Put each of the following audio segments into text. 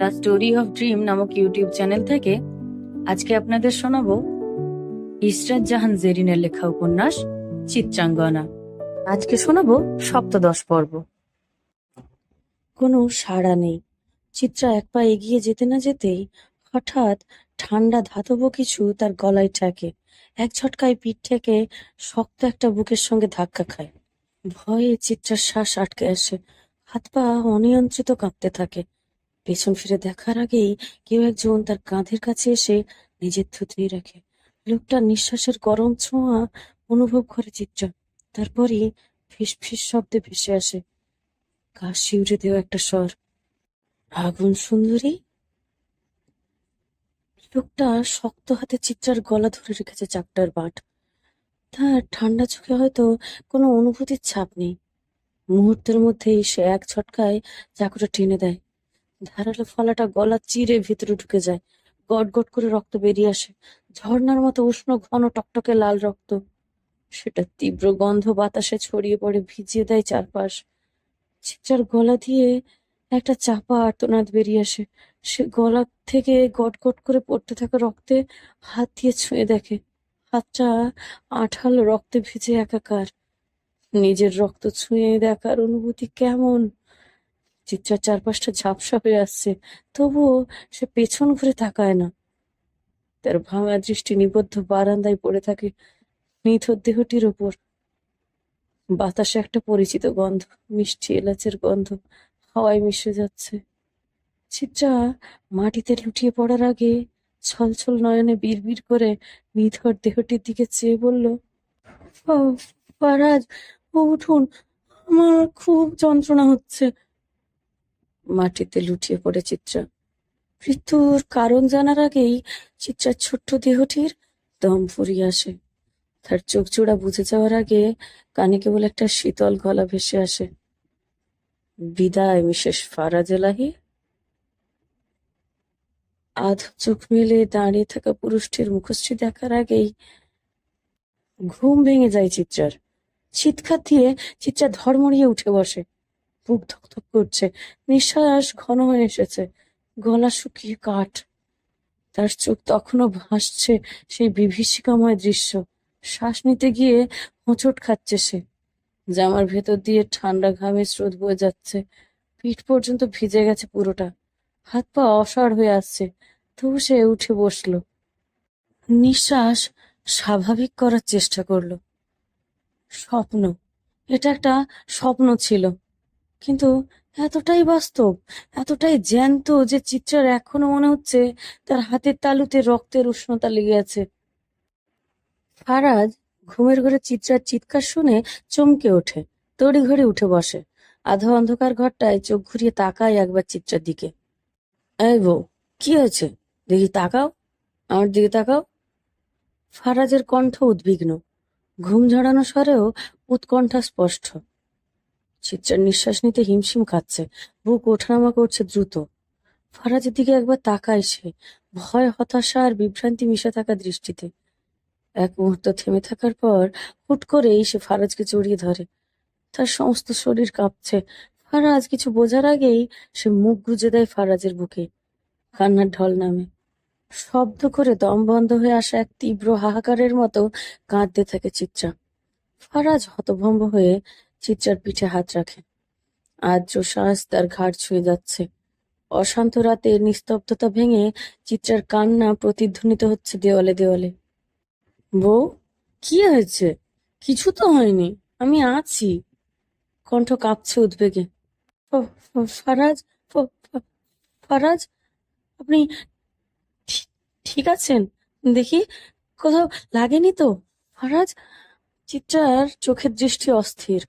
The story of dream নামক YouTube channel থেকে আজকে আপনাদের শোনাবো ইসরাত জাহান জেরিনের লেখা উপন্যাস চিত্রাঙ্গনা। আজকে শোনাবো সপ্তদশ পর্ব। কোনো সাড়া নেই। চিত্রা এক পা এগিয়ে যেতে না যেতেই হঠাৎ ঠান্ডা ধাতব কিছু তার গলায় ঠেকে। এক ঝটকায় পিঠ থেকে শক্ত একটা বুকের সঙ্গে ধাক্কা খায়। ভয়ে চিত্রার শ্বাস আটকে আসে। হাত পা অনিয়ন্ত্রিত কাঁপতে থাকে। পেছন ফিরে দেখার আগেই কেউ একজন তার কাঁধের কাছে এসে নিজের থুতনি রাখে। লোকটার নিঃশ্বাসের গরম ছোঁয়া অনুভব করে চিত্রা। তারপরই ফিস ফিস শব্দে ভেসে আসে। গা শিউরে দেওয়া একটা স্বর। আগুন সুন্দরী? লোকটা শক্ত হাতে চিত্রার গলা ধরে রেখেছে চাপটার বাট। তার ঠান্ডা চোখে হয়তো কোনো অনুভূতির ছাপ নেই। মুহূর্তের মধ্যেই সে এক ছটকায় চাকুটা টেনে দেয়। ধারালো ফলাটা গলা চিরে ভিতরে ঢুকে যায়। গট গট করে রক্ত বেরিয়ে আসে। ঝর্ণার মতো উষ্ণ, ঘন, টকটকে লাল রক্ত। সেটা তীব্র গন্ধ বাতাসে ছড়িয়ে পড়ে, ভিজিয়ে দেয় চারপাশ। চিত্রার গলা দিয়ে একটা চাপা আর্তনাদ বেরিয়ে আসে। সে গলা থেকে গট গট করে পড়তে থাকা রক্তে হাত দিয়ে ছুঁয়ে দেখে। হাতটা আঠালো রক্তে ভিজে একাকার। নিজের রক্ত ছুঁয়ে দেখার অনুভূতি কেমন? চিত্রার চারপাশটা ঝাপসা হয়ে আসছে। তবুও সে পেছন ঘুরে তাকায় না। তার ভাঙা দৃষ্টি নিবদ্ধ বারান্দায় পড়ে থাকে নিথর দেহটির ওপর বাতাসে একটা পরিচিত গন্ধ মিষ্টি এলাচের গন্ধ হাওয়ায় মিশে যাচ্ছে। চিত্রা মাটিতে লুটিয়ে পড়ার আগে ছলছল নয়নে বিড়বিড় করে নিথর দেহটির দিকে চেয়ে বলল "ও, ফারাজ উঠুন আমার খুব যন্ত্রণা হচ্ছে। মাটিতে লুটিয়ে পড়ে চিত্রা। মৃত্যুর কারণ জানার আগেই চিত্রার ছোট্ট দেহটির দম ফুরিয়ে আসে। তার চোখ জোড়া বুঝে যাওয়ার আগে কানে কেবল একটা শীতল গলা ভেসে আসে। বিদায়, মিসেস ফারাজ এলাহি আধ চোখ মেলে দাঁড়িয়ে থাকা পুরুষটির মুখশ্রী দেখার আগেই ঘুম ভেঙে যায় চিত্রার। চিৎকার দিয়ে চিত্রা ধর্মড়িয়ে উঠে বসে। বুক ধকধক করছে। নিঃশ্বাস ঘন হয়ে এসেছে। গলা শুকিয়ে কাঠ। তার চোখ তখনও ভাসছে সেই বিভীষিকাময় দৃশ্য। শ্বাস নিতে গিয়ে হোঁচট খাচ্ছে সে। জামার ভেতর দিয়ে ঠান্ডা ঘামে স্রোত বয়ে যাচ্ছে। পিঠ পর্যন্ত ভিজে গেছে পুরোটা। হাত পা অসাড় হয়ে আসছে। তবু সে উঠে বসল। নিঃশ্বাস স্বাভাবিক করার চেষ্টা করল। স্বপ্ন। এটা একটা স্বপ্ন ছিল। কিন্তু এতটাই বাস্তব, এতটাই জ্যান্ত যে চিত্রার এখনও মনে হচ্ছে তার হাতের তালুতে রক্তের উষ্ণতা লেগে আছে। ফারাজ ঘুমের ঘরে চিত্রার চিৎকার শুনে চমকে ওঠে তড়ি ঘরে উঠে বসে। আধো অন্ধকার ঘরটায় চোখ ঘুরিয়ে তাকায় একবার চিত্রার দিকে। এই বউ, কি হয়েছে? দেখি তাকাও, আমার দিকে তাকাও। ফারাজের কণ্ঠ উদ্বিগ্ন, ঘুম ঝরানো স্বরেও উৎকণ্ঠা স্পষ্ট। চিত্রার নিঃশ্বাস নিতে হিমশিম খাচ্ছে। বুক ওঠানামা করছে দ্রুত। ফারাজের দিকে একবার তাকায় সে। ভয়, হতাশা আর বিভ্রান্তি মিশে থাকা দৃষ্টিতে। এক মুহূর্ত থেমে থাকার পর হুট করেই সে ফারাজকে জড়িয়ে ধরে। তার সমস্ত শরীর কাঁপছে। ফারাজ কিছু বোঝার আগেই সে মুখ গুজে দেয় ফারাজের বুকে। কান্নার ঢল নামে। শব্দ করে দম বন্ধ হয়ে আসা এক তীব্র হাহাকারের মতো কাঁদতে থাকে চিত্রা। ফারাজ হতভম্ব হয়ে চিত্রার পিঠে হাত রাখে। আর্দ্র শ্বাস তার ঘাড় ছুঁয়ে যাচ্ছে। অশান্ত রাতে নিস্তব্ধতা ভেঙে চিত্রার কান্না প্রতিধ্বনিত হচ্ছে দেওয়ালে দেওয়ালে। বউ, কি হয়েছে? কিছু তো হয়নি, আমি আছি। কণ্ঠ কাঁপছে উদ্বেগে। ফারাজ ফারাজ, আপনি ঠিক আছেন? দেখি, কোথাও লাগেনি তো? ফারাজ চিত্রার চোখের দৃষ্টি অস্থির।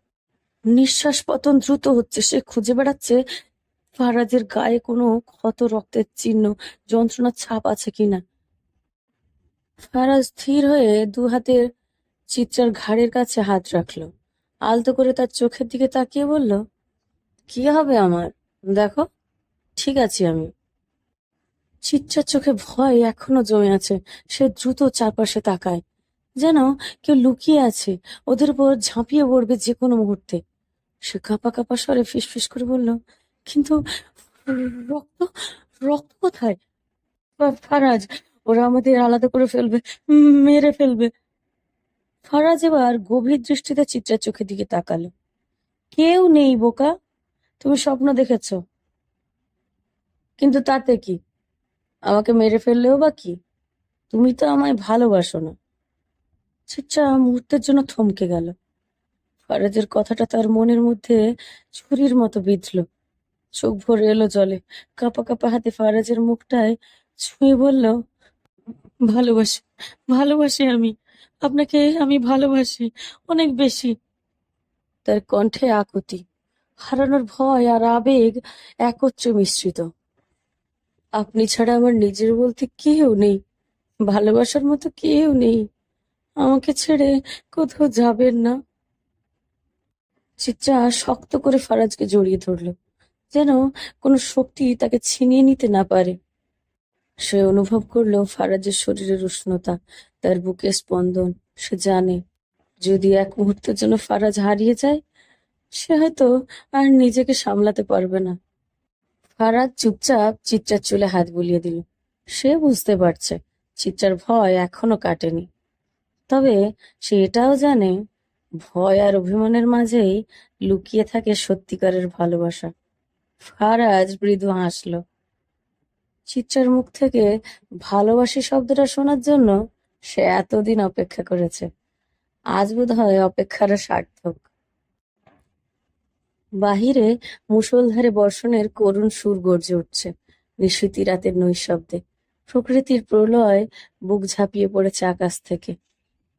নিঃশ্বাস পতন দ্রুত হচ্ছে। সে খুঁজে বেড়াচ্ছে ফারাজের গায়ে কোনো ক্ষত রক্তের চিহ্ন, যন্ত্রণার ছাপ আছে কিনা। ফারাজ স্থির হয়ে দু হাতের চিত্রার ঘাড়ের কাছে হাত রাখল। আলতো করে তার চোখের দিকে তাকিয়ে বলল, কি হবে আমার? দেখো, ঠিক আছি আমি। চিত্রার চোখে ভয় এখনও জমে আছে। সে দ্রুত চারপাশে তাকায়। যেন কেউ লুকিয়ে আছে, ওদের উপর ঝাঁপিয়ে পড়বে যে কোনো মুহূর্তে। সে কাঁপা কাঁপা স্বরে ফিসফিস করে বলল, কিন্তু রক্ত রক্ত কোথায়? ফারাজ, ওরা আমাদের আলাদা করে ফেলবে, মেরে ফেলবে। ফারাজ এবার গভীর দৃষ্টিতে চিত্রার চোখের দিকে তাকালো। কেউ নেই, বোকা। তুমি স্বপ্ন দেখেছ। কিন্তু তাতে কি? আমাকে মেরে ফেললেও বা কি? তুমি তো আমায় ভালোবাসো না। চিত্রা মুহূর্তের জন্য থমকে গেল। ফারাজের কথাটা তার মনের মধ্যে ছুরির মতো বিঁধল। চোখ ভরে এলো জলে। কাঁপা কাঁপা হাতে ফারাজের মুখটায় ছুঁয়ে বলল, ভালোবাসি ভালোবাসি আমি। আপনাকে আমি ভালোবাসি অনেক বেশি। তার কণ্ঠে আকুতি, হারানোর ভয় আর আবেগ একত্রে মিশ্রিত। আপনি ছাড়া আমার নিজের বলতে কেউ নেই, ভালোবাসার মতো কেউ নেই। আমাকে ছেড়ে কোথাও যাবেন না। চিত্রা শক্ত করে ফারাজকে জড়িয়ে ধরলো। যেন কোনো শক্তি তাকে ছিনিয়ে নিতে না পারে। সে অনুভব করল ফারাজের শরীরের উষ্ণতা, তার বুকের স্পন্দন, সে জানে যদি এক মুহূর্তের জন্য ফারাজ হারিয়ে যায়, সে হয়তো আর নিজেকে সামলাতে পারবে না। ফারাজ চুপচাপ চিত্রার চুলে হাত বুলিয়ে দিল। সে বুঝতে পারছে চিত্রার ভয় এখনও কাটেনি। তবে সে এটাও জানে ভয় আর অভিমানের মাঝেই লুকিয়ে থাকে সত্যিকারের ভালোবাসা। ফারাজ মৃদু হাসল। চিত্রার মুখ থেকে ভালোবাসি শব্দটা শোনার জন্য সে এতদিন অপেক্ষা করেছে। আজ বোধ হয় অপেক্ষার সার্থক। বাহিরে মুষলধারে বর্ষণের করুণ সুর গর্জে উঠছে নিশীতি রাতের নৈশব্দে। প্রকৃতির প্রলয় বুক ঝাঁপিয়ে পড়েছে আকাশ থেকে।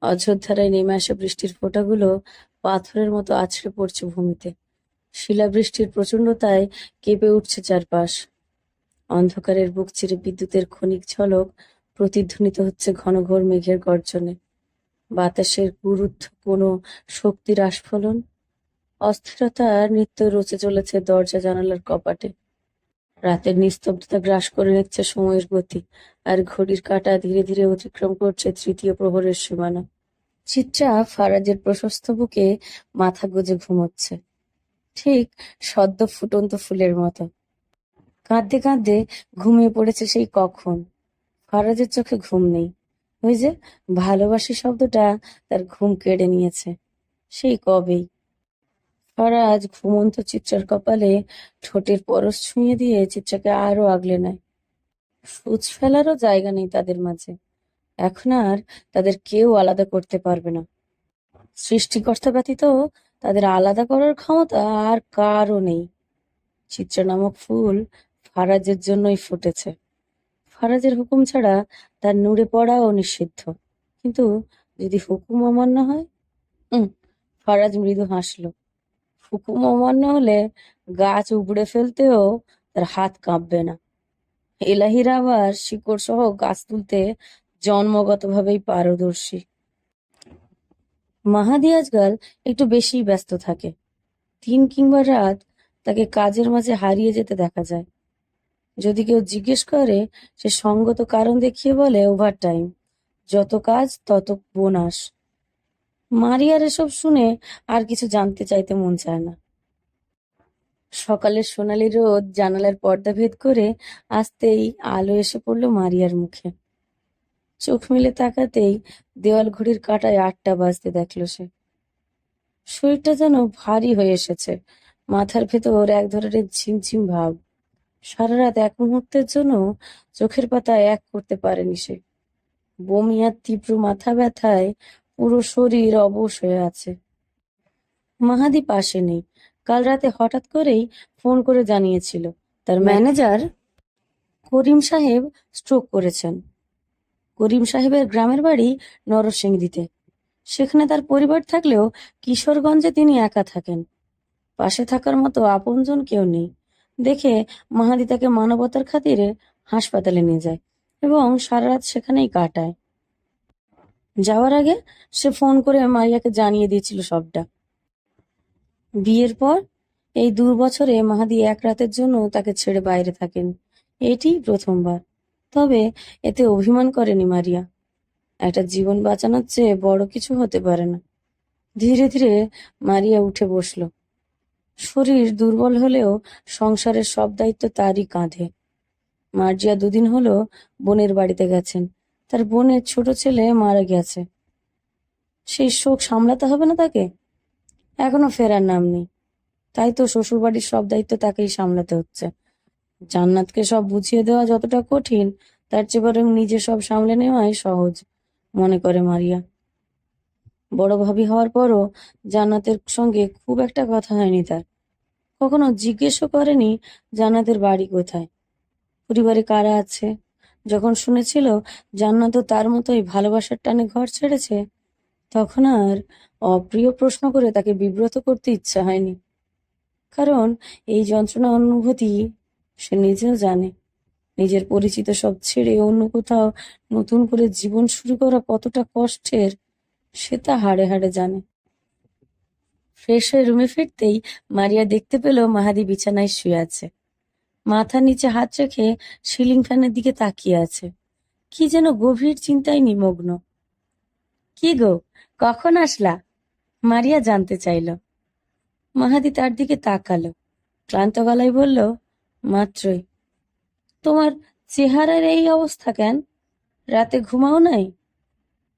অযোধ্যারায় নেমে আসা বৃষ্টির ফোঁটাগুলো পাথরের মতো আছড়ে পড়ছে ভূমিতে। শিলাবৃষ্টির প্রচণ্ডতায় কেঁপে উঠছে চারপাশ। অন্ধকারের বুক চিরে বিদ্যুতের ক্ষণিক ঝলক প্রতিধ্বনিত হচ্ছে ঘন ঘোর মেঘের গর্জনে। বাতাসের গুরুত্ব কোনো শক্তির আস্ফলন? অস্থিরতার নৃত্য রচে চলেছে দরজা জানালার কপাটে। রাতের নিস্তব্ধতা গ্রাস করে নিচ্ছে সময়ের গতি, আর ঘড়ির কাঁটা ধীরে ধীরে অতিক্রম করছে তৃতীয় প্রহরের সীমানা। চিত্রা ফারাজের প্রশস্ত বুকে মাথা গুজে ঘুমোচ্ছে। ঠিক সদ্য ফুটন্ত ফুলের মতো। কাঁদতে কাঁদতে ঘুমিয়ে পড়েছে সেই কখন। ফারাজের চোখে ঘুম নেই। ওই যে ভালোবাসি শব্দটা তার ঘুম কেড়ে নিয়েছে। সেই কবেই। ফারাজ ঘুমন্ত চিত্রার কপালে ঠোঁটের পরশ ছুঁয়ে দিয়ে চিত্রাকে আরও আগলে নেয়। সূচ ফেলারও জায়গা নেই তাদের মাঝে। এখন আর তাদের কেউ আলাদা করতে পারবে না। সৃষ্টিকর্তা ব্যতীত তাদের আলাদা করার ক্ষমতা আর কারও নেই। চিত্রা নামক ফুল ফারাজের জন্যই ফুটেছে। ফারাজের হুকুম ছাড়া তার নুড়ে পড়াও নিষিদ্ধ। কিন্তু যদি হুকুম অমান্য হয়? ফারাজ মৃদু হাসলো। হুকুম অমান্য হলে গাছ উপড়ে ফেলতেও তার হাত কাঁপবে না। এলাহিরা আবার শিকড় সহ গাছ তুলতে জন্মগতভাবেই পারদর্শী। মাহাদি আজকাল একটু বেশি ব্যস্ত থাকে। দিন কিংবা রাত তাকে কাজের মাঝে হারিয়ে যেতে দেখা যায়। যদি কেউ জিজ্ঞেস করে, সে সঙ্গত কারণ দেখিয়ে বলে ওভার টাইম যত কাজ, তত বোনাস। মারিয়ার এসব শুনে আর কিছু জানতে চাইতে মন চায় না। সকালের সোনালি রোদ জানালার পর্দা ভেদ করে আসতেই আলো এসে পড়ল মারিয়ার মুখে। চোখ মেলে তাকাতেই দেওয়াল ঘড়ির কাঁটায় আটটা বাজতে দেখল সে। শরীরটা যেন ভারী হয়ে এসেছে। মাথার ভেতর এক ধরনের ঝিমঝিম ভাব। সারা রাত এক মুহূর্তের জন্য চোখের পাতায় এক করতে পারেনি সে। বমি আর তীব্র মাথা ব্যথায় পুরো শরীর অবশ হয়ে আছে। মাহাদি পাশে নেই। কাল রাতে হঠাৎ করেই ফোন করে জানিয়েছিল তার ম্যানেজার করিম সাহেব স্ট্রোক করেছেন। করিম সাহেবের গ্রামের বাড়ি নরসিংদীতে। সেখানে তার পরিবার থাকলেও কিশোরগঞ্জে তিনি একা থাকেন। পাশে থাকার মতো আপনজন কেউ নেই। দেখে মাহাদি তাকে মানবতার খাতিরে হাসপাতালে নিয়ে যায় এবং সারা রাত সেখানেই কাটায়। যাওয়ার আগে সে ফোন করে মারিয়াকে জানিয়ে দিয়েছিল সবটা। বিয়ের পর এই দু বছরে মাহাদি এক রাতের জন্য তাকে ছেড়ে বাইরে থাকেন। এটি প্রথমবার। তবে এতে অভিমান করেনি মারিয়া। একটা জীবন বাঁচানোর চেয়ে বড় কিছু হতে পারে না। ধীরে ধীরে মারিয়া উঠে বসল। শরীর দুর্বল হলেও সংসারের সব দায়িত্ব তারই কাঁধে। মার্জিয়া দুদিন হলো বোনের বাড়িতে গেছেন। তার বোনের ছোট ছেলে মারা গেছে। সেই শোক সামলাতে হবে না তাকে? এখনও ফেরার নাম নেই। তাই তো শ্বশুর বাড়ির সব দায়িত্ব তাকেই সামলাতে হচ্ছে। জান্নাতকে সব বুঝিয়ে দেওয়া যতটা কঠিন, তার চেয়ে বরং নিজে সব সামলে নেওয়াই সহজ, মনে করে মারিয়া। বড় ভাবি হওয়ার পরও জান্নাতের সঙ্গে খুব একটা কথা হয়নি তার। কখনো জিজ্ঞেসও করেনি জান্নাতের বাড়ি কোথায়। পরিবারে কারা আছে? যখন শুনেছিল জান্নাতও তার মতোই ভালোবাসার টানে ঘর ছেড়েছে, তখন আর অপ্রিয় প্রশ্ন করে তাকে বিব্রত করতে ইচ্ছা হয়নি। কারণ এই যন্ত্রণা অনুভূতি সে নিজেও জানে। নিজের পরিচিত সব ছেড়ে অন্য কোথাও নতুন করে জীবন শুরু করা কতটা কষ্টের, সে তা হাড়ে হাড়ে জানে। ফ্রেশ হয়ে রুমে ফিরতেই মারিয়া দেখতে পেল মাহাদি বিছানায় শুয়ে আছে। মাথার নিচে হাত রেখে সিলিং ফ্যানের দিকে তাকিয়ে আছে। কি যেন গভীর চিন্তায় নিমগ্ন। কি গো, কখন আসলা? মারিয়া জানতে চাইল। মাহাদি তার দিকে তাকালো। ক্লান্ত গলায় বলল, মাত্রই। তোমার চেহারার এই অবস্থা কেন? রাতে ঘুমাও নাই?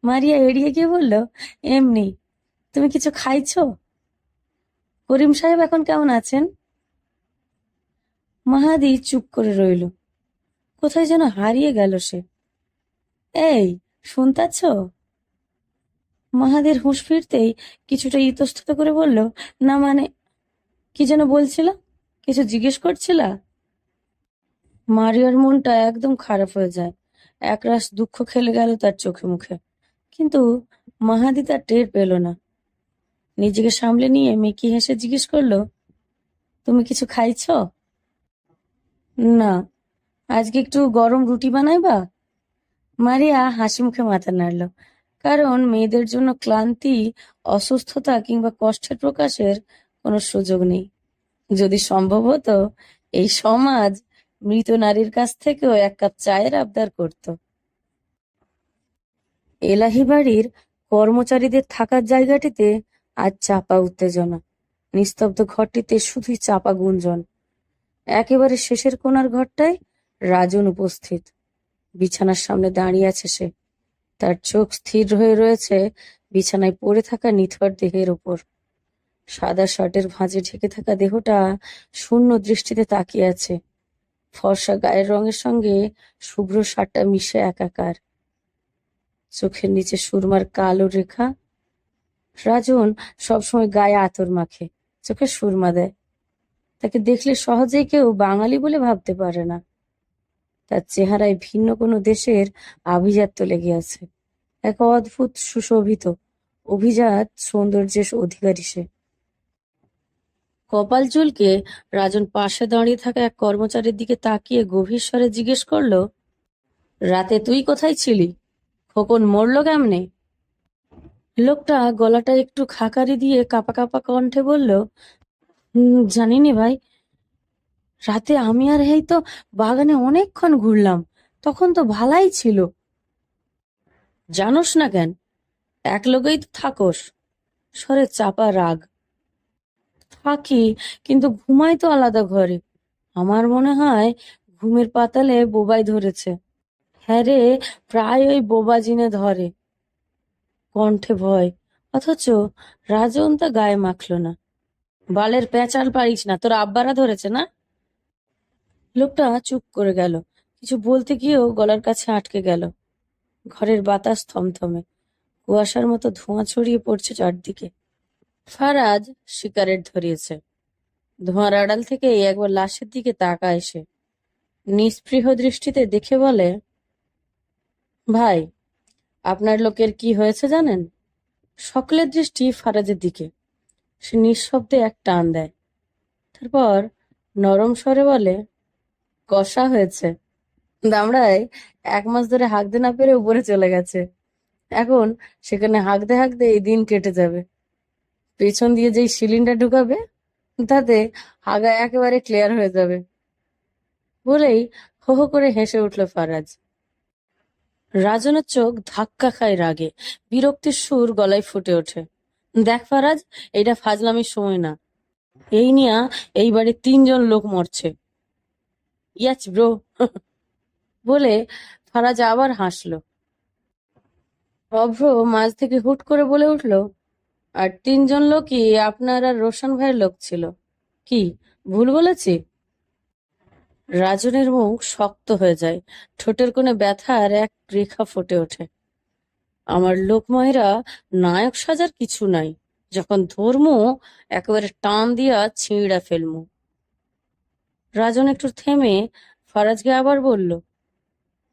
মারিয়া এড়িয়ে গিয়ে বলল, এমনি। তুমি কিছু খাইছো? করিম সাহেব এখন কেমন আছেন? মাহাদি চুপ করে রইল। কোথায় যেন হারিয়ে গেল সে। এই, শুনতাছ? মাহাদির হুঁশ ফিরতেই কিছুটা ইতস্তত করে বলল, না মানে কি যেন বলছিল? কিছু জিজ্ঞেস করছিলা? মারিয়ার মনটা একদম খারাপ হয়ে যায়। একরাশ দুঃখ খেলে গেল তার চোখে মুখে। কিন্তু মাহাদি তার টের পেল না। নিজেকে সামলে নিয়ে মেকি হেসে জিজ্ঞেস করল, তুমি কিছু খাইছ? না। আজকে একটু গরম রুটি বানাইবা? মারিয়া হাসি মুখে মাথা নাড়ল। কারণ মেয়েদের জন্য ক্লান্তি, অসুস্থতা কিংবা কষ্টের প্রকাশের কোনো সুযোগ নেই। যদি সম্ভব হতো, এই সমাজ মৃত নারীর কাছ থেকেও এক কাপ চায়ের আবদার করত। এলাহি বাড়ির কর্মচারীদের থাকার জায়গাটিতে আজ চাপা উত্তেজনা। নিস্তব্ধ ঘরটিতে শুধুই চাপা গুঞ্জন। একেবারে শেষের কোণার ঘরটায় রাজন উপস্থিত। বিছানার সামনে দাঁড়িয়ে আছে সে। তার চোখ স্থির হয়ে রয়েছে বিছানায় পড়ে থাকা নিথর দেহের ওপর সাদা শার্টের ভাঁজে ঢেকে থাকা দেহটা শূন্য দৃষ্টিতে তাকিয়ে আছে। ফর্সা গায়ের রঙের সঙ্গে শুভ্র শার্টটা মিশে একাকার। চোখের নিচে সুরমার কালো রেখা। রাজন সবসময় গায়ে আতর মাখে, চোখে সুরমা দেয়। তাকে দেখলে সহজেই কেউ বাঙালি বলে ভাবতে পারে না। তার চেহারায় ভিন্ন কোনো দেশের আভিজাত্য লেগে আছে। এক অদ্ভুত সুশোভিত অভিজাত সৌন্দর্যের অধিকারী সে। কপাল চুলকে রাজন পাশে দাঁড়িয়ে থাকা এক কর্মচারীর দিকে তাকিয়ে গভীর স্বরে জিজ্ঞেস করল, রাতে তুই কোথায় ছিলি? খোকন মরলো কেমনে? লোকটা গলাটা একটু খাকারি দিয়ে কাপা কাপা কণ্ঠে বলল "হুম, জানিনি ভাই। রাতে আমি আর এই তো বাগানে অনেকক্ষণ ঘুরলাম তখন তো ভালাই ছিল। জানোস না কেন এক লোকেই তো থাকোস স্বরে চাপা রাগ। থাকি কিন্তু ঘুমাই তো আলাদা ঘরে। আমার মনে হয় ঘুমের পাতালে বোবাই ধরেছে। হ্যাঁ রে প্রায় ওই বোবা জিনে ধরে। কণ্ঠে ভয় অথচ রাজন তা গায়ে মাখল না। বালের পেঁচাল পারিস না, তোর আব্বারা ধরেছে না? লোকটা চুপ করে গেল। কিছু বলতে গিয়েও গলার কাছে আটকে গেল। ঘরের বাতাস থমথমে। কুয়াশার মতো ধোঁয়া ছড়িয়ে পড়ছে চারদিকে। ফারাজ সিগারেট ধরিয়েছে। ধোঁয়ার আড়াল থেকে একবার লাশের দিকে তাকায় সে। নিস্পৃহ দৃষ্টিতে দেখে বলে, ভাই, আপনার লোকের কি হয়েছে জানেন? সকলের দৃষ্টি ফারাজের দিকে। সে নিঃশব্দে এক টান দেয়। তারপর নরম স্বরে বলে কষা হয়েছে। দামড়ায় এক মাস ধরে হাঁকতে না পেরে উপরে চলে গেছে। এখন সেখানে হাঁকতে হাঁকতে এই দিন কেটে যাবে। পেছন দিয়ে যেই সিলিন্ডার ঢুকাবে, তাতে হাগা একেবারে ক্লিয়ার হয়ে যাবে। বলেই হো হো করে হেসে উঠল ফারাজ। রাজনের চোখ ধাক্কা খায় রাগে। বিরক্তির সুর গলায় ফুটে ওঠে। দেখ ফারাজ এটা ফাজলামির সময় না। এই নিয়া এই বাড়ির তিনজন লোক মরছে। Yeah bro. বলে ফারাজ আবার হাসলো। অভ্র মাঝ থেকে হুট করে বলে উঠল, আর তিনজন লোকই আপনার আর রোশন ভাইয়ের লোক ছিল। কি, ভুল বলেছি? রাজনের মুখ শক্ত হয়ে যায়। ঠোঁটের কোণে ব্যথার এক রেখা ফুটে ওঠে। আমার লোকময়েরা নায়ক সাজার কিছু নাই। যখন ধর্ম, একেবারে টান দিয়া ছিঁড়া ফেলমু। রাজন একটু থেমে ফারাজকে আবার বলল,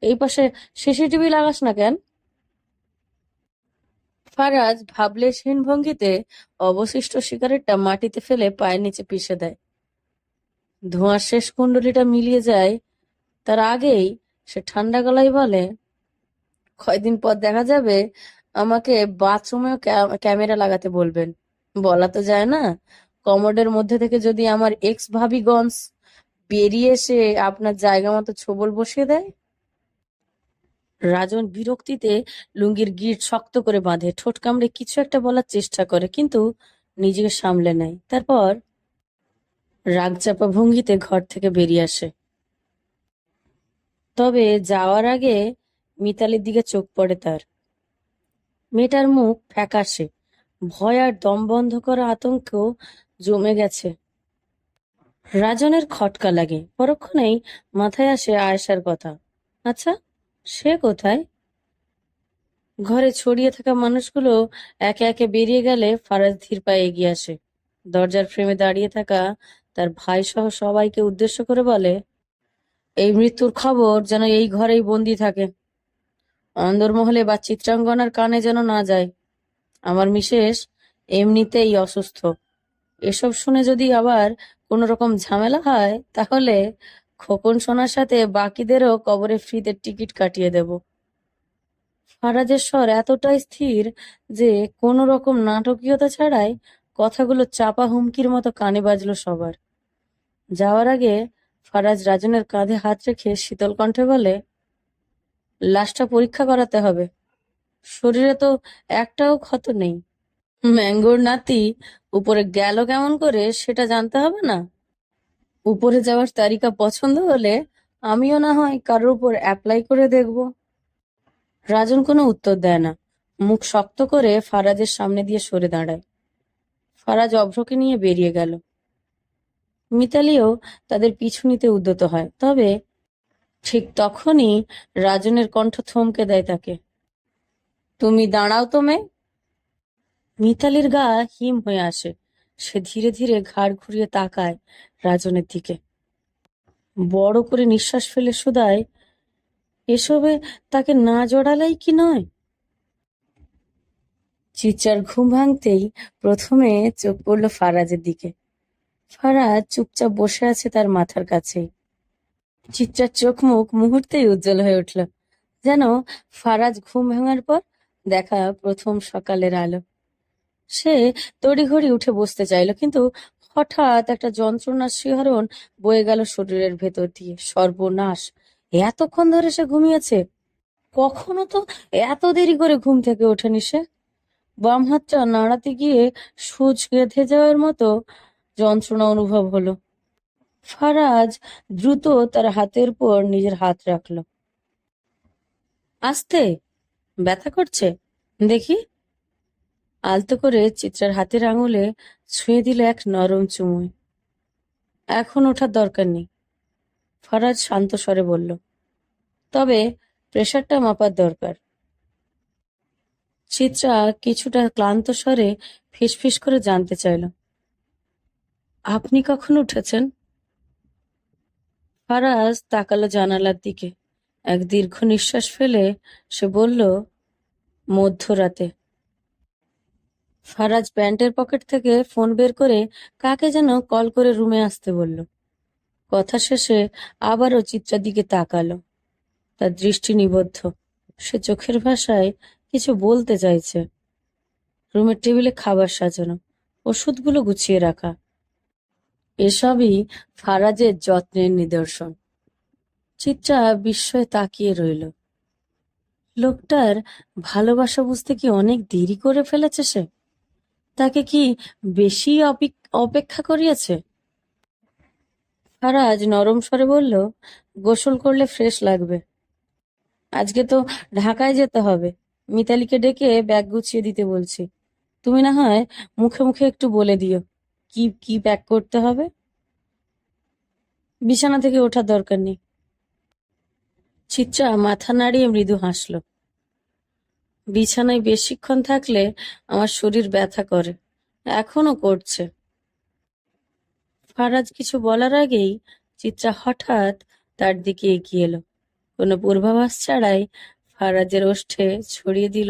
এই পাশে সিসিটিভি লাগাস না কেন? ফারাজ ভাবলেশহীন ভঙ্গিতে অবশিষ্ট সিগারেটটা মাটিতে ফেলে পায়ের নিচে পিষে দেয়। ধোঁয়ার শেষ কুণ্ডলিটা মিলিয়ে যায়, তার আগেই সে ঠান্ডা গলায় বলে কয়দিন পর দেখা যাবে, আমাকে বাথরুমেও ক্যা- ক্যামেরা লাগাতে বলবেন। বলা তো যায় না। কমোডের মধ্যে থেকে যদি আমার এক্স ভাবিগঞ্জ বেরিয়ে এসে আপনার জায়গা মতো ছোবল বসিয়ে দেয়? রাজন বিরক্তিতে লুঙ্গির গিট শক্ত করে বাঁধে। ঠোঁট কামড়ে কিছু একটা বলার চেষ্টা করে, কিন্তু নিজেকে সামলে নেয়। তারপর রাগচাপা ভঙ্গিতে ঘর থেকে বেরিয়ে আসে। তবে যাওয়ার আগে মিতালির দিকে চোখ পড়ে তার। মেয়েটার মুখ ফ্যাকাশে, ভয় আর দম বন্ধ করা আতঙ্ক জমে গেছে। রাজনের খটকা লাগে, পরক্ষণেই মাথায় আসে আয়েশার কথা। আচ্ছা সে কোথায়? ঘরে ছড়িয়ে থাকা মানুষগুলো একে একে বেরিয়ে গেলে ফারাজ ধীর পায়ে এগিয়ে আসে। দরজার ফ্রেমে দাঁড়িয়ে থাকা তার ভাই সহ সবাইকে উদ্দেশ্য করে বলে, এই মৃত্যুর খবর যেন এই ঘরেই বন্দি থাকে। অন্দরমহলে বা চিত্রাঙ্গনার কানে যেন না যায়। আমার মিসেস এমনিতেই অসুস্থ। এসব শুনে যদি আবার কোনো রকম ঝামেলা হয়, তাহলে খোকন সোনার সাথে বাকিদেরও কবরে ফ্রিতে টিকিট কাটিয়ে দেব। ফারাজের স্বর এতটাই স্থির যে কোনো রকম নাটকীয়তা ছাড়াই কথাগুলো চাপা হুমকির মতো কানে বাজলো সবার। যাওয়ার আগে ফারাজ রাজনের কাঁধে হাত রেখে শীতল কণ্ঠে বলে লাশটা পরীক্ষা করাতে হবে। শরীরে তো একটাও ক্ষত নেই। ম্যাঙ্গোর নাতি উপরে গেল কেমন করে সেটা জানতে হবে না? উপরে যাওয়ার তালিকা পছন্দ হলে আমিও না হয় কারোর উপর অ্যাপ্লাই করে দেখব। রাজন কোনো উত্তর দেয় না। মুখ শক্ত করে ফারাজের সামনে দিয়ে সরে দাঁড়ায়। ফারাজ অভ্রকে নিয়ে বেরিয়ে গেল। মিতালিও তাদের পিছু নিতে উদ্যত হয়। তবে ঠিক তখনই রাজনের কণ্ঠ থমকে দেয় তাকে। তুমি দাঁড়াও তো মেয়ে। মিতালির গা হিম হয়ে আসে। সে ধীরে ধীরে ঘাড় ঘুরিয়ে তাকায় রাজনের দিকে। বড় করে নিঃশ্বাস ফেলে শুধায়, এসবে তাকে না জড়ালেই কি নয়? চিচার ঘুম ভাঙতেই প্রথমে চোখ পড়ল ফারাজের দিকে। ফারাজ চুপচাপ বসে আছে তার মাথার কাছেই। চিত্রার চোখ মুখ মুহূর্তেই উজ্জ্বল হয়ে উঠল। যেন ফারাজ ঘুম ভাঙার পর দেখা প্রথম সকালের আলো। সে তড়িঘড়ি উঠে বসতে চাইলো, কিন্তু হঠাৎ একটা যন্ত্রণার শিহরণ বয়ে গেল শরীরের ভেতর দিয়ে। সর্বনাশ, এতক্ষণ ধরে সে ঘুমিয়েছে? কখনো তো এত দেরি করে ঘুম থেকে ওঠেনি সে? বাম হাতটা নাড়াতে গিয়ে সুচ গেঁথে যাওয়ার মতো যন্ত্রণা অনুভব হলো। ফারাজ দ্রুত তার হাতের উপর নিজের হাত রাখল। আস্তে, ব্যথা করছে? দেখি। আলতো করে চিত্রার হাতের আঙুলে ছুঁয়ে দিল এক নরম চুমুই। এখন ওঠার দরকার নেই। ফারাজ শান্ত স্বরে বলল, তবে প্রেশারটা মাপার দরকার। চিত্রা কিছুটা ক্লান্ত স্বরে ফিসফিস করে জানতে চাইল, আপনি কখন উঠেছেন? ফারাজ তাকালো জানালার দিকে। এক দীর্ঘ নিঃশ্বাস ফেলে সে বলল, মধ্যরাতে। ফারাজ প্যান্টের পকেট থেকে ফোন বের করে কাকে যেন কল করে রুমে আসতে বলল। কথা শেষে আবারও চিত্রার দিকে তাকালো। তার দৃষ্টি নিবদ্ধ। সে চোখের ভাষায় কিছু বলতে চাইছে। রুমের টেবিলে খাবার সাজানো, ওষুধগুলো গুছিয়ে রাখা এসবই ফারাজের যত্নের নিদর্শন। চিত্রা বিস্ময়ে তাকিয়ে রইল। লোকটার ভালোবাসা বুঝতে কি অনেক দেরি করে ফেলেছে সে? তাকে কি বেশি অপেক- অপেক্ষা করিয়েছে? ফারাজ নরম স্বরে বলল, গোসল করলে ফ্রেশ লাগবে। আজকে তো ঢাকায় যেতে হবে। মিতালিকে ডেকে ব্যাগ গুছিয়ে দিতে বলছি। তুমি না হয় মুখে মুখে একটু বলে দিও। কি কি প্যাক করতে হবে? বিছানা থেকে ওঠার দরকার নেই। চিত্রা মাথা নাড়িয়ে মৃদু হাসল। বিছানায় বেশিক্ষণ থাকলে আমার শরীর ব্যথা করে। এখনও করছে। ফারাজ কিছু বলার আগেই চিত্রা হঠাৎ তার দিকে এগিয়ে এলো। কোনো পূর্বাভাস ছাড়াই ফারাজের ওষ্ঠে ছড়িয়ে দিল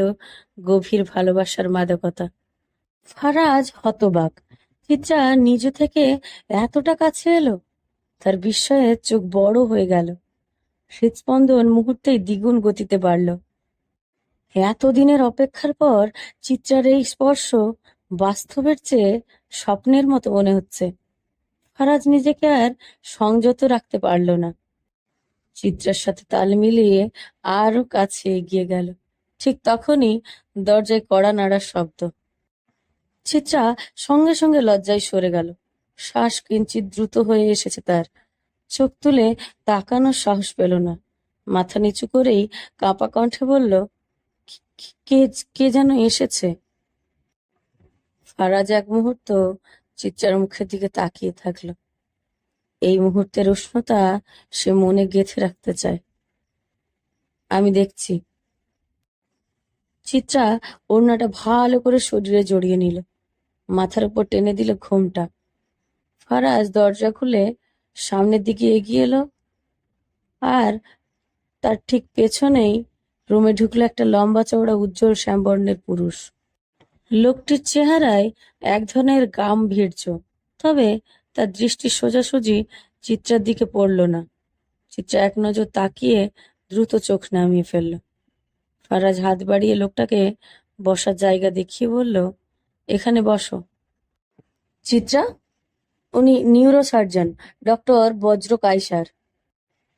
গভীর ভালোবাসার মাদকতা। ফারাজ হতবাক। চিত্রা নিজে থেকে এতটা কাছে এলো, তার বিস্ময়ে চোখ বড় হয়ে গেল। হৃদস্পন্দন মুহূর্তেই দ্বিগুণ গতিতে বাড়ল। এতদিনের অপেক্ষার পর চিত্রার এই স্পর্শ বাস্তবের চেয়ে স্বপ্নের মতো মনে হচ্ছে। ফারাজ নিজেকে আর সংযত রাখতে পারল না। চিত্রার সাথে তাল মিলিয়ে আরও কাছে এগিয়ে গেল। ঠিক তখনই দরজায় কড়া নাড়ার শব্দ। চিত্রা সঙ্গে সঙ্গে লজ্জায় সরে গেল। শ্বাস কিঞ্চিত দ্রুত হয়ে এসেছে তার। চোখ তুলে তাকানোর সাহস পেল না। মাথা নিচু করেই কাঁপা কণ্ঠে বলল, "কি- কি- যেন এসেছে? ফারাজ এক মুহূর্ত চিত্রার মুখের দিকে তাকিয়ে থাকল। এই মুহূর্তের উষ্ণতা সে মনে গেঁথে রাখতে চায়। আমি দেখছি। চিত্রা ওড়নাটা ভালো করে শরীরে জড়িয়ে নিল। মাথার উপর টেনে দিল ঘোমটা। ফারাজ দরজা খুলে সামনের দিকে এগিয়ে এলো। আর তার ঠিক পেছনেই রুমে ঢুকলো একটা লম্বা চওড়া উজ্জ্বল শ্যামবর্ণের পুরুষ। লোকটির চেহারায় এক ধরনের গাম্ভীর্য, তবে তার দৃষ্টি সোজাসুজি চিত্রার দিকে পড়ল না। চিত্রা এক নজর তাকিয়ে দ্রুত চোখ নামিয়ে ফেলল। ফারাজ হাত বাড়িয়ে লোকটাকে বসার জায়গা দেখিয়ে বলল এখানে বসো। চিত্রা, উনি নিউরো সার্জন ডক্টর বজ্র কাইসার।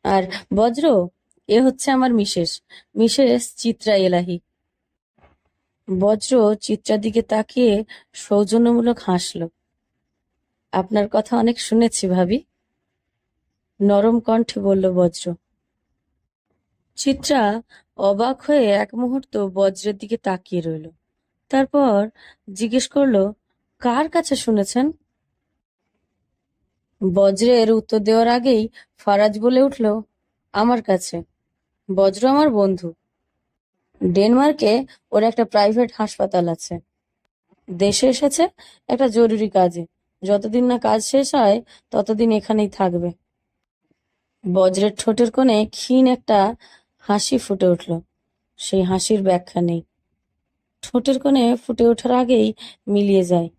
আর বজ্র, এ হচ্ছে আমার মিসেস মিসেস চিত্রা এলাহি। বজ্র চিত্রার দিকে তাকিয়ে সৌজন্যমূলক হাসল। আপনার কথা অনেক শুনেছি ভাবি। নরম কণ্ঠে বলল বজ্র। চিত্রা অবাক হয়ে এক মুহূর্ত বজ্রের দিকে তাকিয়ে রইল। তারপর জিজ্ঞেস করল, কার কাছে শুনেছেন? বজ্রের উত্তর দেওয়ার আগেই ফারাজ বলে উঠল, আমার কাছে। বজ্র আমার বন্ধু। ডেনমার্কে ওর একটা প্রাইভেট হাসপাতাল আছে। দেশে এসেছে একটা জরুরি কাজে। যতদিন না কাজ শেষ হয়, ততদিন এখানেই থাকবে। বজ্রের ঠোঁটের কোণে ক্ষীণ একটা হাসি ফুটে উঠল। সেই হাসির ব্যাখ্যা নেই। ঠোঁটের কোণে ফুটে ওঠার আগেই মিলিয়ে যায়।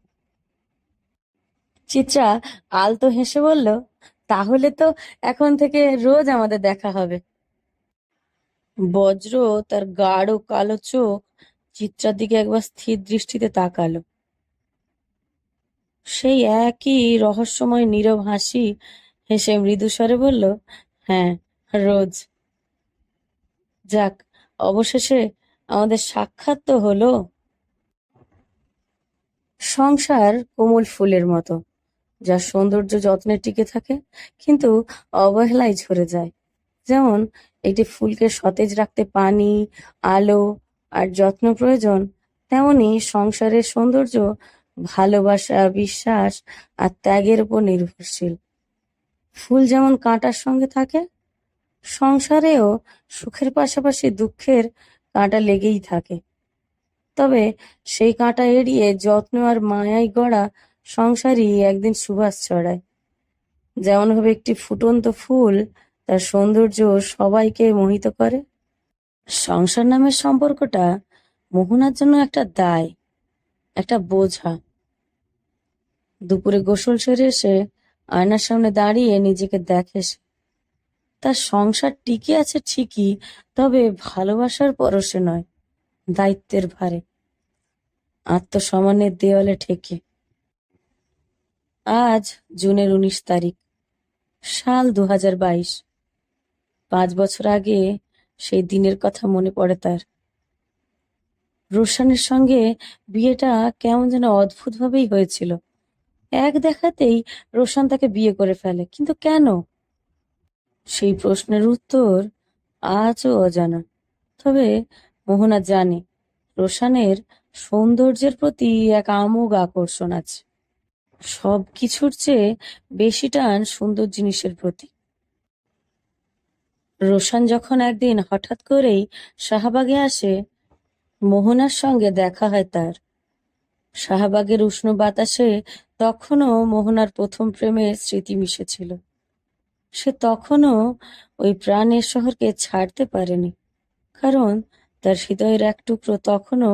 চিত্রা আলতো হেসে বলল, তাহলে তো এখন থেকে রোজ আমাদের দেখা হবে। বজ্র তার গাঢ় কালো চোখ চিত্রার দিকে একবার স্থির দৃষ্টিতে তাকালো। সেই একই রহস্যময় নীরব হাসি হেসে মৃদু স্বরে বলল হ্যাঁ রোজ। যাক, অবশেষে আমাদের সাক্ষাৎ তো হলো সংসার কোমল ফুলের মতো, যার সৌন্দর্য যত্নে টিকে থাকে, কিন্তু অবহেলায় ঝরে যায়। যেমন একটি ফুলকে সতেজ রাখতে পানি, আলো আর যত্ন প্রয়োজন, তেমনি সংসারের সৌন্দর্য, ভালোবাসা, বিশ্বাস আর ত্যাগের উপর নির্ভরশীল। ফুল যেমন কাঁটার সঙ্গে থাকে, সংসারেও সুখের পাশাপাশি দুঃখের কাঁটা লেগেই থাকে। তবে সেই কাঁটা এড়িয়ে যত্ন আর মায়ায় গড়া সংসারই একদিন সুবাস ছড়ায়। যেমনভাবে একটি ফুটন্ত ফুল তার সৌন্দর্য সবাইকে মোহিত করে। সংসার নামের সম্পর্কটা মোহনার জন্য একটা দায়, একটা বোঝা। দুপুরে গোসল সেরে এসে আয়নার সামনে দাঁড়িয়ে নিজেকে দেখে সে তার সংসার টিকে আছে ঠিকই, তবে ভালোবাসার পরশে নয়, দায়িত্বের ভারে। আত্মসম্মানের দেওয়ালে ঠেকে। আজ জুনের উনিশ তারিখ, সাল দু হাজার বাইশ। পাঁচ বছর আগে সেই দিনের কথা মনে পড়ে তার। রোশানের সঙ্গে বিয়েটা কেমন যেন অদ্ভুতভাবেই হয়েছিল। এক দেখাতেই রোশান তাকে বিয়ে করে ফেলে, কিন্তু কেন? সেই প্রশ্নের উত্তর আজও অজানা। তবে মোহনা জানে, রোশানের সৌন্দর্যের প্রতি এক আমোঘ আকর্ষণ আছে। সব কিছুর চেয়ে বেশি টান সুন্দর জিনিসের প্রতি। রোশান যখন একদিন হঠাৎ করেই শাহবাগে আসে, মোহনার সঙ্গে দেখা হয় তার। শাহবাগের উষ্ণ বাতাসে তখনও মোহনার প্রথম প্রেমের স্মৃতি মিশেছিল। সে তখনও ওই প্রাণের শহরকে ছাড়তে পারেনি, কারণ তার হৃদয়ের এক টুকরো তখনও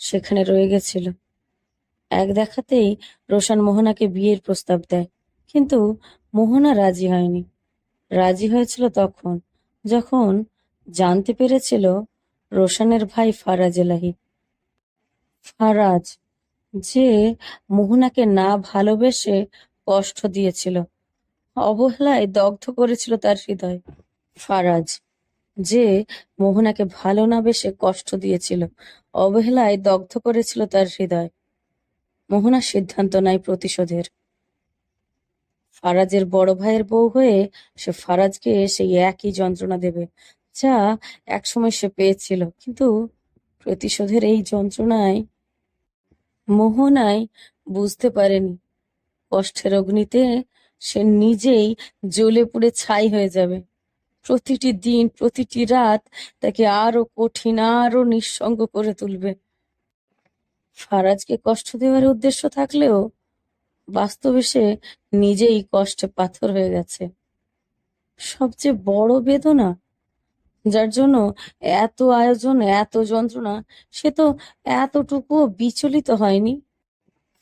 সেখানে রয়ে গেছিল। এক দেখাতেই রোশান মোহনাকে বিয়ের প্রস্তাব দেয়, কিন্তু মোহনা রাজি হয়নি। রাজি হয়েছিল তখন, যখন জানতে পেরেছিল রোশানের ভাই ফারাজ এলাহি। ফারাজ, যে মোহনাকে না ভালোবেসে কষ্ট দিয়েছিল অবহেলায় দগ্ধ করেছিল তার হৃদয়। ফারাজ, যে মোহনাকে ভালো না বেশে কষ্ট দিয়েছিল, অবহেলায় দগ্ধ করেছিল তার হৃদয়। মোহনা সিদ্ধান্ত নেয় প্রতিশোধের। ফারাজের বড় ভাইয়ের বউ হয়ে সে ফারাজকে সেই একই যন্ত্রণা দেবে, যা একসময় সে পেয়েছিল। কিন্তু প্রতিশোধের এই যন্ত্রণায় মোহনায় বুঝতে পারেনি। কষ্টের অগ্নিতে সে নিজেই জ্বলে পুড়ে ছাই হয়ে যাবে। প্রতিটি দিন, প্রতিটি রাত তাকে আরও কঠিন, আরও নিঃসঙ্গ করে তুলবে। ফারাজকে কষ্ট দেওয়ার উদ্দেশ্য থাকলেও বাস্তবে সে নিজেই কষ্টে পাথর হয়ে গেছে। সবচেয়ে বড় বেদনা, যার জন্য এত আয়োজন, এত যন্ত্রণা, সে তো এতটুকুও বিচলিত হয়নি।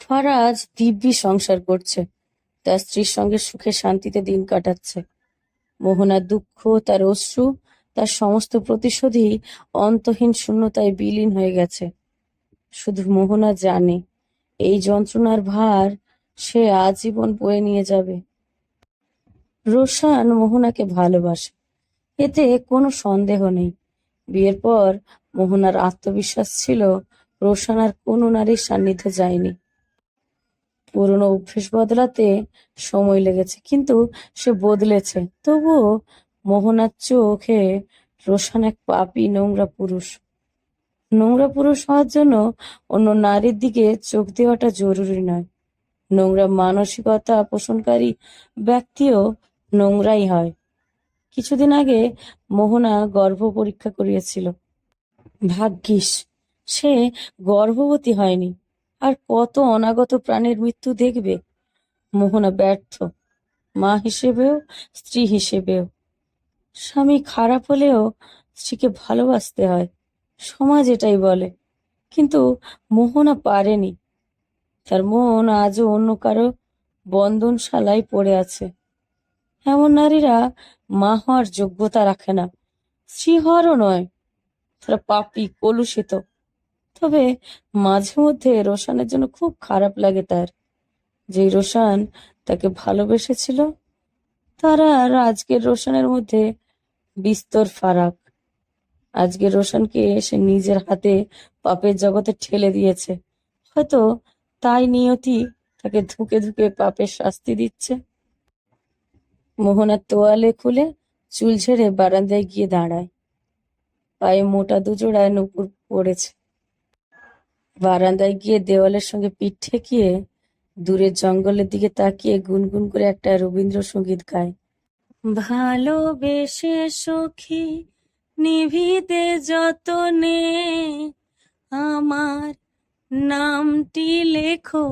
ফারাজ দিব্যি সংসার করছে। তার স্ত্রীর সঙ্গে সুখে শান্তিতে দিন কাটাচ্ছে। মোহনার দুঃখ, তার অশ্রু, তার সমস্ত প্রতিশোধই অন্তহীন শূন্যতায় বিলীন হয়ে গেছে। শুধু মোহনা জানে, এই যন্ত্রণার ভার সে আজীবন বয়ে নিয়ে যাবে। রোশান মোহনাকে ভালোবাসে, এতে কোনো সন্দেহ নেই। বিয়ের পর মোহনার আত্মবিশ্বাস ছিল, রোশান আর কোনো নারীর সান্নিধ্যে যায়নি। পুরনো অভ্যেস বদলাতে সময় লেগেছে, কিন্তু সে বদলেছে। তবুও মোহনার চোখে রোশান এক পাপি নোংরা পুরুষ। নোংরা পুরুষ হওয়ার জন্য অন্য নারীর দিকে চোখ দেওয়াটা জরুরি নয়। নোংরা মানসিকতা পোষণকারী ব্যক্তিও নোংরাই হয়। কিছুদিন আগে মোহনা গর্ভ পরীক্ষা করিয়েছিল। ভাগ্যিস, সে গর্ভবতী হয়নি। আর কত অনাগত প্রাণের মৃত্যু দেখবে? মোহনা ব্যর্থ। মা হিসেবেও, স্ত্রী হিসেবেও। স্বামী খারাপ হলেও স্ত্রীকে ভালোবাসতে হয়। সমাজ এটাই বলে। কিন্তু মোহনা পারেনি। তার মন আজও অন্য কারও বন্ধনশালায় পড়ে আছে। এমন নারীরা মা হওয়ার যোগ্যতা রাখে না। স্ত্রী হওয়ারও নয়। তারা পাপি, কলুষিত। তবে মাঝে মধ্যে রোশানের জন্য খুব খারাপ লাগে তার। যে রোশান তাকে ভালোবেসেছিল, তারা আর আজকের রোশানের মধ্যে বিস্তর ফারাক। আজকের রোশানকে সে নিজের হাতে পাপের জগতে ঠেলে দিয়েছে। হয়তো তাই নিয়তি তাকে ধুকে ধুকে পাপের শাস্তি দিচ্ছে। মোহনার তোয়ালে খুলে চুল ঝেড়ে বারান্দায় গিয়ে দাঁড়ায়। পায়ে মোটা দুজোড়ায় নুপুর পড়েছে। বারান্দায় গিয়ে দেওয়ালের সঙ্গে পিঠ ঠেকিয়ে দূরের জঙ্গলের দিকে তাকিয়ে গুনগুন করে একটা রবীন্দ্রসঙ্গীত গায়। ভালোবেসে সখী, নিভিতে যতনে আমার নামটি লেখো।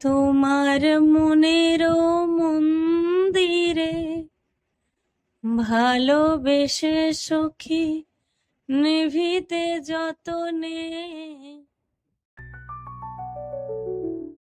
তোমার মনের মন্দিরে ভালোবেসে সখী নিভিতে যতনে